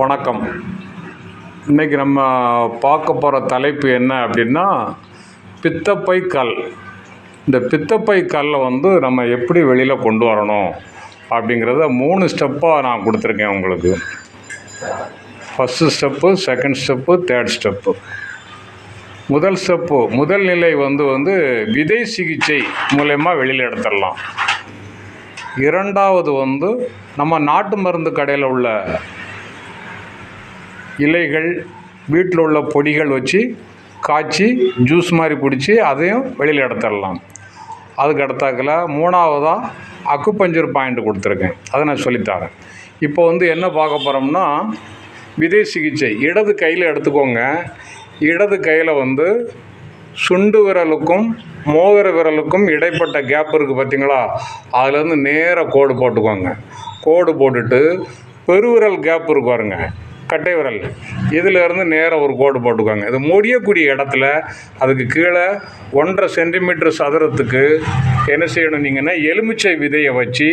வணக்கம். இன்றைக்கி நம்ம பார்க்க போகிற தலைப்பு என்ன அப்படின்னா பித்தப்பை கல். இந்த பித்தப்பை கல்லை வந்து நம்ம எப்படி வெளியில் கொண்டு வரணும் அப்படிங்கிறத மூணு ஸ்டெப்பாக நான் கொடுத்துருக்கேன் உங்களுக்கு. First step second step third step முதல் ஸ்டெப்பு முதல் நிலை வந்து வந்து விதை சிகிச்சை மூலயமா வெளியில் எடுத்துடலாம். இரண்டாவது வந்து நம்ம நாட்டு மருந்து கடையில் உள்ள இலைகள் வீட்டில் உள்ள பொடிகள் வச்சு காய்ச்சி ஜூஸ் மாதிரி பிடிச்சி அதையும் வெளியில் எடுத்துடலாம். அதுக்கு அடுத்தாக்கில் மூணாவதாக அக்குப்பஞ்சர் பாயிண்ட் கொடுத்துருக்கேன். அதை நான் சொல்லித்தரேன். இப்போ வந்து என்ன பார்க்க போகிறோம்னா விதை சிகிச்சை. இடது கையில் எடுத்துக்கோங்க. இடது கையில் வந்து சுண்டு விரலுக்கும் மோதிர விரலுக்கும் இடைப்பட்ட கேப் இருக்குது பார்த்தீங்களா? அதுலேருந்து நேராக கோடு போட்டுக்கோங்க. கோடு போட்டுட்டு பெருவிரல் கேப் இருக்கு பாருங்க. கட்டை விரல். இதிலேருந்து நேராக ஒரு கோடு போட்டுக்கோங்க. இது முடியக்கூடிய இடத்துல அதுக்கு கீழே ஒன்றரை சென்டிமீட்டர் சதுரத்துக்கு என்ன செய்யணும் நீங்கன்னா எலுமிச்சை விதையை வச்சு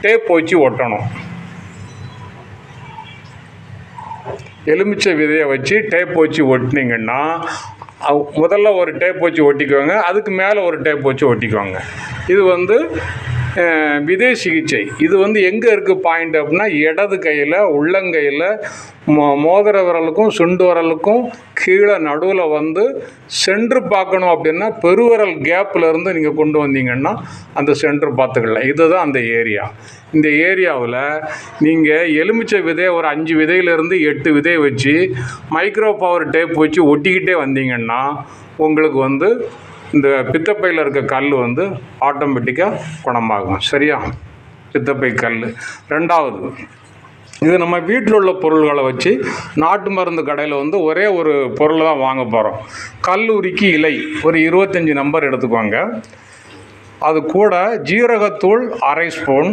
டேப் வச்சு ஒட்டணும். எலுமிச்சை விதையை வச்சு டேப் வச்சு ஒட்டினீங்கன்னா அவ்- முதல்ல ஒரு டேப் வச்சு ஒட்டிக்குவாங்க அதுக்கு மேலே ஒரு டேப் வச்சு ஒட்டிக்குவாங்க இது வந்து விதை சிகிச்சை. இது வந்து எங்கே இருக்குது பாயிண்ட் அப்படின்னா இடது கையில் உள்ளங்கையில் மோ மோதிர விரலுக்கும் சுண்டு விரலுக்கும் கீழே நடுவில் வந்து சென்ட்ரு பார்க்கணும் அப்படின்னா பெருவிரல் கேப்பில் இருந்து நீங்கள் கொண்டு வந்தீங்கன்னா அந்த சென்ட்ரு பார்த்துக்கலாம். இதுதான் அந்த ஏரியா இந்த ஏரியாவில் நீங்கள் எலுமிச்சை விதையை ஒரு அஞ்சு விதையிலேருந்து எட்டு விதையை வச்சு மைக்ரோ பவர் டேப் வச்சு ஒட்டிக்கிட்டே வந்தீங்கன்னா உங்களுக்கு வந்து இந்த பித்தப்பையில் இருக்க கல் வந்து ஆட்டோமேட்டிக்காக குணமாகும். சரியா? பித்தப்பை கல். ரெண்டாவது இது நம்ம வீட்டில் உள்ள பொருள்களை வச்சு நாட்டு மருந்து கடையில் வந்து ஒரே ஒரு பொருள் தான் வாங்க போகிறோம் கல்லூரிக்கு இலை ஒரு இருபத்தஞ்சி நம்பர் எடுத்துக்கோங்க. அது கூட ஜீரகத்தூள் அரை ஸ்பூன்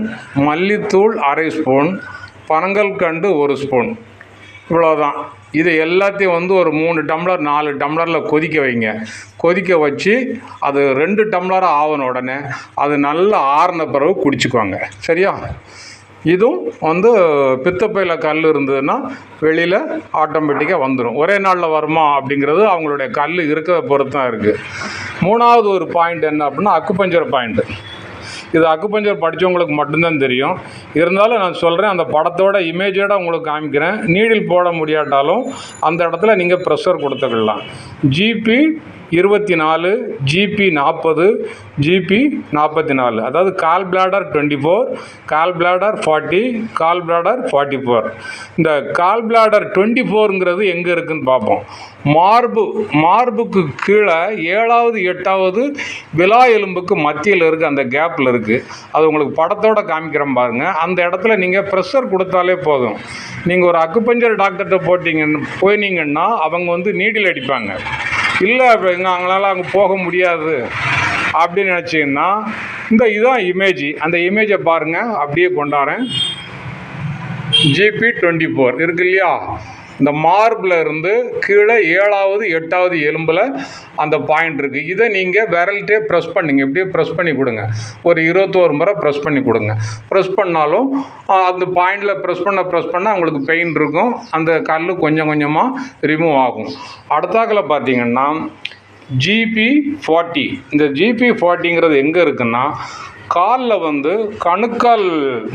மல்லித்தூள் அரை ஸ்பூன் பனங்கல் கண்டு ஒரு ஸ்பூன். இவ்வளோதான் இது எல்லாத்தையும் வந்து ஒரு மூணு டம்ளர் நாலு டம்ளரில் கொதிக்க வைங்க. கொதிக்க வச்சு அது ரெண்டு டம்ளராக ஆகணும் உடனே அது நல்லா ஆறின பிறகு குடிச்சுக்குவாங்க. சரியா? இதுவும் வந்து பித்தப்பையில் கல் இருந்ததுன்னா வெளியில் ஆட்டோமேட்டிக்காக வந்துடும் ஒரே நாளில் வருமா அப்படிங்கிறது அவங்களுடைய கல் இருக்கிற பொறுத்து தான் இருக்குது மூணாவது ஒரு பாயிண்ட் என்ன அப்படின்னா அக்குப்பஞ்சர் பாயிண்ட்டு இது அக்குப்பஞ்சர் படித்தவங்களுக்கு மட்டும்தான் தெரியும். இருந்தாலும் நான் சொல்கிறேன் அந்த படத்தோட இமேஜோட உங்களுக்கு காமிக்கிறேன். நீடில் போட முடியாட்டாலும் அந்த இடத்துல நீங்கள் ப்ரெஷர் கொடுத்துக்கலாம். ஜிபி இருபத்தி நாலு ஜிபி நாற்பது ஜிபி நாற்பத்தி நாலு. அதாவது gall bladder twenty four gall bladder forty gall bladder forty four இந்த கால் பிளாடர் டுவெண்ட்டி ஃபோருங்கிறது எங்கே இருக்குதுன்னு பார்ப்போம். மார்பு மார்புக்கு கீழே ஏழாவது எட்டாவது விலா எலும்புக்கு மத்தியில் இருக்குது அந்த கேப்பில் இருக்குது அது உங்களுக்கு படத்தோட காமிக்கிறேன் பாருங்கள் அந்த இடத்துல நீங்கள் ப்ரெஷர் கொடுத்தாலே போதும். நீங்கள் ஒரு அக்குப்பஞ்சர் டாக்டர்கிட்ட போட்டிங்கன்னு போயினீங்கன்னா அவங்க வந்து நீடில் அடிப்பாங்க. இல்லை இப்போ எங்கே அவங்களால அங்கே போக முடியாது. அப்படின்னு நினச்சிங்கன்னா இந்த இதுதான் இமேஜ் அந்த இமேஜை பாருங்கள் அப்படியே கொண்டாடுறேன். ஜிபி டுவெண்ட்டி ஃபோர் இருக்கு இல்லையா? இந்த மார்பில் இருந்து கீழே ஏழாவது எட்டாவது எலும்பில் அந்த பாயிண்ட் இருக்குது இதை நீங்கள் விரல்கிட்டே ப்ரெஸ் பண்ணிங்க. இப்படியே ப்ரெஸ் பண்ணி கொடுங்க. ஒரு இருபத்தோரு முறை ப்ரெஸ் பண்ணி கொடுங்க. ப்ரெஸ் பண்ணாலும் அந்த பாயிண்டில் ப்ரெஸ் பண்ண ப்ரெஸ் பண்ணால் உங்களுக்கு பெயின் இருக்கும். அந்த கல் கொஞ்சம் கொஞ்சமாக ரிமூவ் ஆகும். அடுத்தாக்கில் பார்த்தீங்கன்னா ஜிபி ஃபார்ட்டி இந்த ஜிபி ஃபார்ட்டிங்கிறது எங்கே இருக்குன்னா காலில் வந்து கணுக்கால்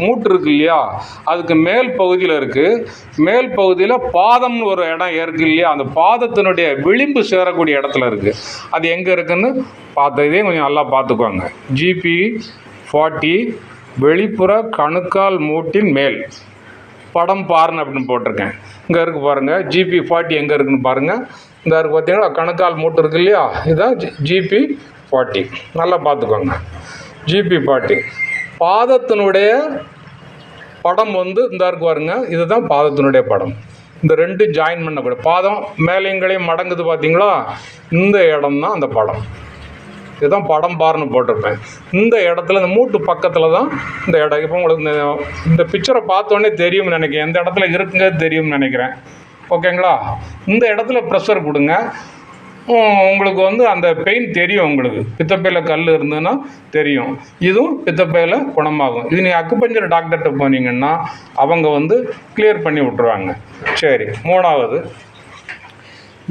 மூட்டு இருக்கு இல்லையா? அதுக்கு மேல் பகுதியில் இருக்குது மேல் பகுதியில் பாதம்னு ஒரு இடம் இருக்கு இல்லையா? அந்த பாதத்தினுடைய விளிம்பு சேரக்கூடிய இடத்துல இருக்குது அது எங்கே இருக்குன்னு பார்த்த இதே கொஞ்சம் நல்லா பார்த்துக்கோங்க. ஜிபி ஃபார்ட்டி வெளிப்புற கணுக்கால் மூட்டின் மேல். படம் பாருன்னு அப்படின்னு போட்டிருக்கேன். இங்கே இருக்குது பாருங்கள் ஜிபி ஃபார்ட்டி எங்கே இருக்குன்னு பாருங்கள் இந்த இருக்குது பார்த்தீங்கன்னா கணுக்கால் மூட்டு இருக்கு இல்லையா? இதுதான் ஜிபி ஃபார்ட்டி நல்லா பார்த்துக்கோங்க. ஜிபி பாட்டி. பாதத்தினுடைய படம் வந்து இந்த இருக்கு பாருங்க இதுதான் பாதத்தினுடைய படம். இந்த ரெண்டு ஜாயின் பண்ணக்கூடிய பாதம் மேலேங்களையும் மடங்குது பார்த்தீங்களா இந்த இடம் தான் அந்த படம். இதுதான் படம் பாருன்னு போட்டிருப்பேன். இந்த இடத்துல இந்த மூட்டு பக்கத்தில் தான் இந்த இடம். இப்போ உங்களுக்கு இந்த இந்த பிக்சரை பார்த்தோன்னே தெரியும்னு நினைக்கிறேன். எந்த இடத்துல இருக்குங்க தெரியும்னு நினைக்கிறேன். ஓகேங்களா இந்த இடத்துல ப்ரெஷர் கொடுங்க. உங்களுக்கு வந்து அந்த பெயின் தெரியும் உங்களுக்கு. பித்தப்பையில் கல் இருந்ததுன்னா தெரியும். இதுவும் பித்தப்பையில் குணமாகும். இது நீங்கள் அக்குப்பஞ்சர் டாக்டர்கிட்ட போனீங்கன்னா அவங்க வந்து கிளியர் பண்ணி விட்ருவாங்க சரி மூணாவது.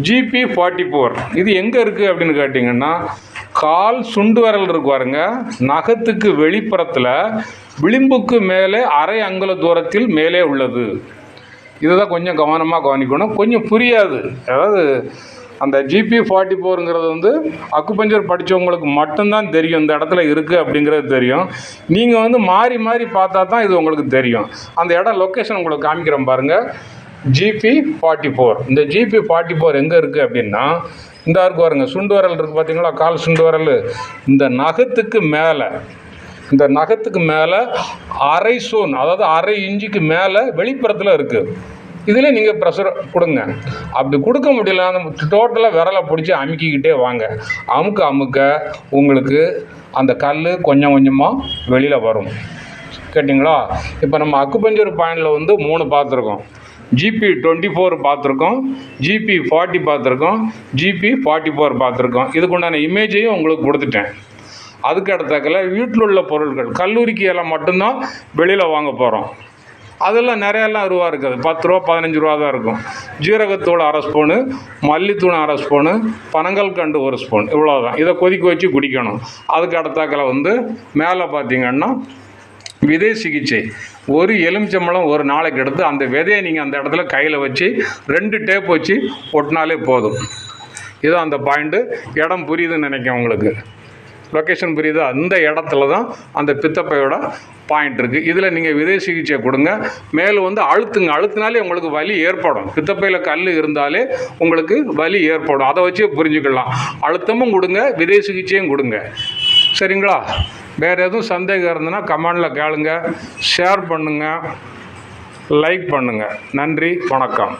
ஜிபி ஃபார்ட்டி ஃபோர் இது எங்கே இருக்குது அப்படின்னு கேட்டிங்கன்னா கால் சுண்டு விரல் இருக்கு பாருங்க. நகத்துக்கு வெளிப்புறத்தில் விளிம்புக்கு மேலே அரை அங்குல தூரத்தில் மேலே உள்ளது. இதுதான் கொஞ்சம் கவனமாக கவனிக்கணும். கொஞ்சம் புரியாது. அதாவது அந்த ஜிபி ஃபார்ட்டி ஃபோருங்கிறது வந்து அக்குபஞ்சர் படித்தவங்களுக்கு மட்டும்தான் தெரியும். இந்த இடத்துல இருக்குது அப்படிங்கிறது தெரியும். நீங்கள் வந்து மாறி மாறி பார்த்தா தான் இது உங்களுக்கு தெரியும். அந்த இடம் லொக்கேஷன் உங்களுக்கு காமிக்கிறேன் பாருங்கள் ஜிபி ஃபார்ட்டி ஃபோர் இந்த ஜிபி ஃபார்ட்டி ஃபோர் எங்கே இருக்குது அப்படின்னா இந்த இருக்கு பாருங்க. சுண்டு வரல் இருக்குது பார்த்தீங்களா கால் சுண்டு வரல். இந்த நகத்துக்கு மேலே இந்த நகத்துக்கு மேலே அரை சோன் அதாவது அரை இன்ச்சுக்கு மேலே வெளிப்புறத்தில் இருக்குது இதில் நீங்கள் ப்ரெஷர் கொடுங்க. அப்படி கொடுக்க முடியல அந்த டோட்டலாக விரலை பிடிச்சி அமுக்கிக்கிட்டே வாங்க. அமுக்க அமுக்க உங்களுக்கு அந்த கல் கொஞ்சம் கொஞ்சமாக வெளியில் வரும். கேட்டிங்களா? இப்போ நம்ம அக்குபஞ்சர் பாயிண்டில் வந்து மூணு பார்த்துருக்கோம். ஜிபி டுவெண்ட்டி ஃபோர் பார்த்துருக்கோம். ஜிபி ஃபார்ட்டி பார்த்துருக்கோம். ஜிபி ஃபார்ட்டி ஃபோர் பார்த்துருக்கோம். இதுக்குண்டான இமேஜையும் உங்களுக்கு கொடுத்துட்டேன். அதுக்கு அடுத்தாக்கில் வீட்டில் உள்ள பொருட்கள் கல்லூரிக்கு எல்லாம் மட்டும்தான் வெளியில் வாங்க போகிறோம் அதெல்லாம் நிறையெல்லாம் ரூபா இருக்காது. பத்து ரூபா பதினஞ்சு ரூபா தான் இருக்கும். ஜீரகத்தூள் அரை ஸ்பூனு மல்லித்தூள் அரை ஸ்பூனு பனங்கல் கண்டு ஒரு ஸ்பூன் இவ்வளோதான் இதை கொதிக்க வச்சு குடிக்கணும். அதுக்கு அடுத்தாக்கில் வந்து மேலே பார்த்தீங்கன்னா விதை சிகிச்சை. ஒரு எலுமிச்சம்பழம் ஒரு நாளைக்கு எடுத்து அந்த விதையை நீங்கள் அந்த இடத்துல கையில் வச்சு ரெண்டு டேப் வச்சு ஒட்டினாலே போதும். இதுதான் அந்த பாயிண்ட்டு இடம் புரியுதுன்னு நினைக்கிறேன் உங்களுக்கு. லொக்கேஷன் புரியுதா? அந்த இடத்துல தான் அந்த பித்தப்பையோட பாயிண்ட் இருக்குது இதில் நீங்கள் விதை சிகிச்சை கொடுங்க. மேலும் வந்து அழுத்துங்க. அழுத்தினாலே உங்களுக்கு வலி ஏற்படும். பித்தப்பையில் கல் இருந்தாலே உங்களுக்கு வலி ஏற்படும். அதை வச்சு புரிஞ்சுக்கலாம். அழுத்தமும் கொடுங்க. விதை சிகிச்சையும் கொடுங்க. சரிங்களா? வேறு எதுவும் சந்தேகம் இருந்ததுன்னா கமெண்டில் கேளுங்க. ஷேர் பண்ணுங்கள் லைக் பண்ணுங்கள் நன்றி. வணக்கம்.